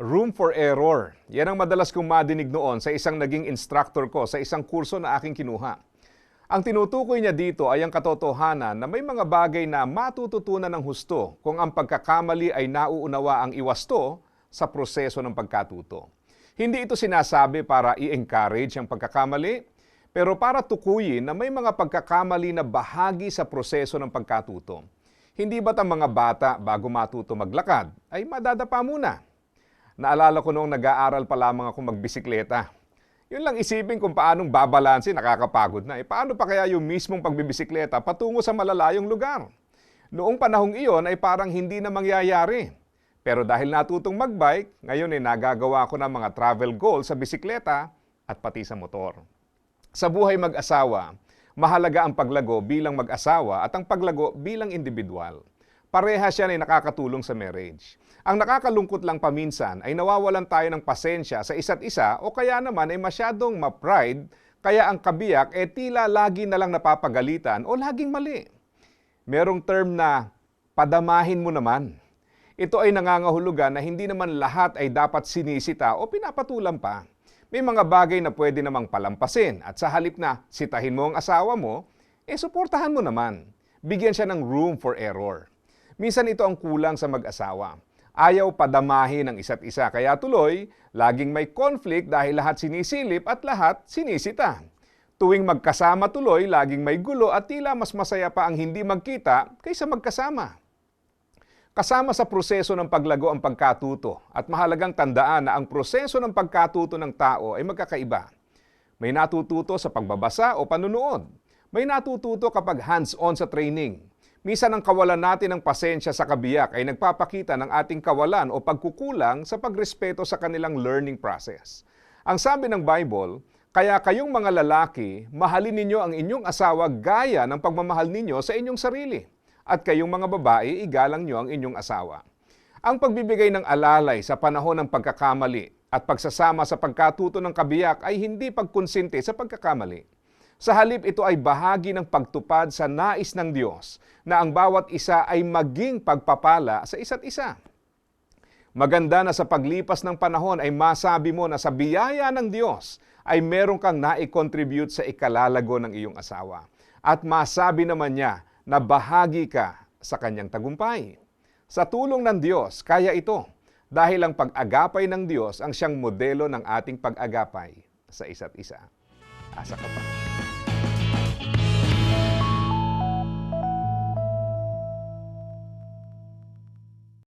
Room for error. Yan ang madalas kong madinig noon sa isang naging instructor ko sa isang kurso na aking kinuha. Ang tinutukoy niya dito ay ang katotohanan na may mga bagay na matututunan ng husto kung ang pagkakamali ay nauunawa ang iwasto sa proseso ng pagkatuto. Hindi ito sinasabi para i-encourage ang pagkakamali, pero para tukuyin na may mga pagkakamali na bahagi sa proseso ng pagkatuto. Hindi ba't ang mga bata bago matuto maglakad ay madadapa muna? Naalala ko noong nag-aaral pa lamang ako magbisikleta. Yun lang isipin kung paanong babalansin, nakakapagod na. Eh, paano pa kaya yung mismong pagbibisikleta patungo sa malalayong lugar? Noong panahong iyon ay parang hindi na mangyayari. Pero dahil natutong magbike, ngayon ay nagagawa ko ng mga travel goals sa bisikleta at pati sa motor. Sa buhay mag-asawa, mahalaga ang paglago bilang mag-asawa at ang paglago bilang individual. Pareha siya ay nakakatulong sa marriage. Ang nakakalungkot lang paminsan ay nawawalan tayo ng pasensya sa isa't isa o kaya naman ay masyadong ma-pride kaya ang kabiyak ay tila lagi na lang napapagalitan o laging mali. Merong term na padamahin mo naman. Ito ay nangangahulugan na hindi naman lahat ay dapat sinisita o pinapatulan pa. May mga bagay na pwede namang palampasin at sa halip na sitahin mo ang asawa mo, eh suportahan mo naman. Bigyan siya ng room for error. Minsan ito ang kulang sa mag-asawa. Ayaw padamahin ang isa't isa kaya tuloy, laging may conflict dahil lahat sinisilip at lahat sinisita. Tuwing magkasama tuloy, laging may gulo at tila mas masaya pa ang hindi magkita kaysa magkasama. Kasama sa proseso ng paglago ang pagkatuto at mahalagang tandaan na ang proseso ng pagkatuto ng tao ay magkakaiba. May natututo sa pagbabasa o panunood. May natututo kapag hands-on sa training. Minsan ang kawalan natin ng pasensya sa kabiyak ay nagpapakita ng ating kawalan o pagkukulang sa pagrespeto sa kanilang learning process. Ang sabi ng Bible, kaya kayong mga lalaki, mahalin ninyo ang inyong asawa gaya ng pagmamahal ninyo sa inyong sarili at kayong mga babae, igalang nyo ang inyong asawa. Ang pagbibigay ng alalay sa panahon ng pagkakamali at pagsasama sa pagkatuto ng kabiyak ay hindi pagkonsinte sa pagkakamali. Sa halip ito ay bahagi ng pagtupad sa nais ng Diyos na ang bawat isa ay maging pagpapala sa isa't isa. Maganda na sa paglipas ng panahon ay masabi mo na sa biyaya ng Diyos ay meron kang nai-contribute sa ikalalago ng iyong asawa. At masabi naman niya na bahagi ka sa kanyang tagumpay. Sa tulong ng Diyos, kaya ito dahil ang pag-agapay ng Diyos ang siyang modelo ng ating pag-agapay sa isa't isa. Asa ka pa.